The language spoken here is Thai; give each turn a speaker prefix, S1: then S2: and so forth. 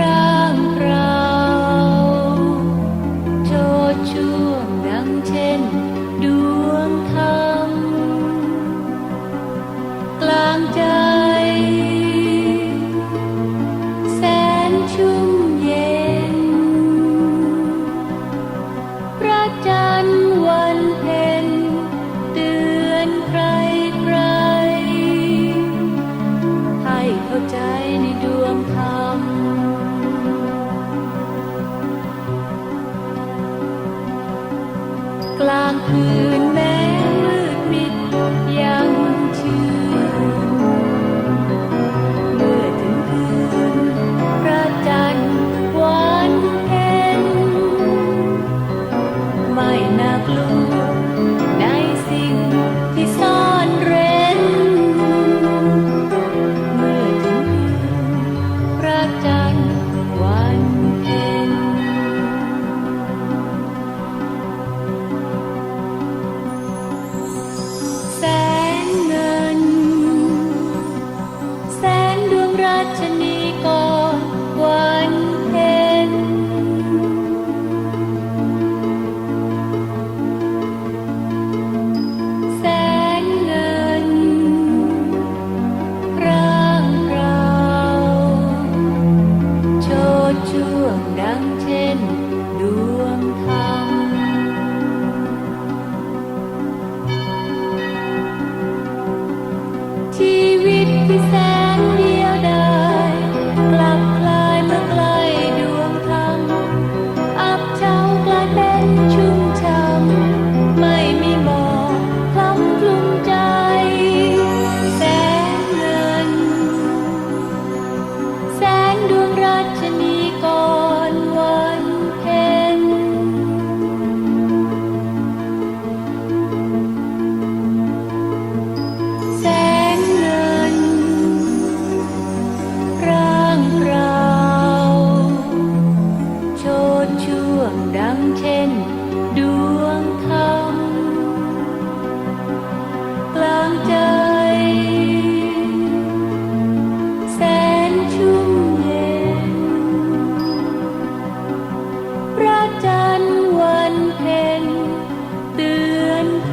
S1: รา กลางคืนแม้มืดมิดยา be said.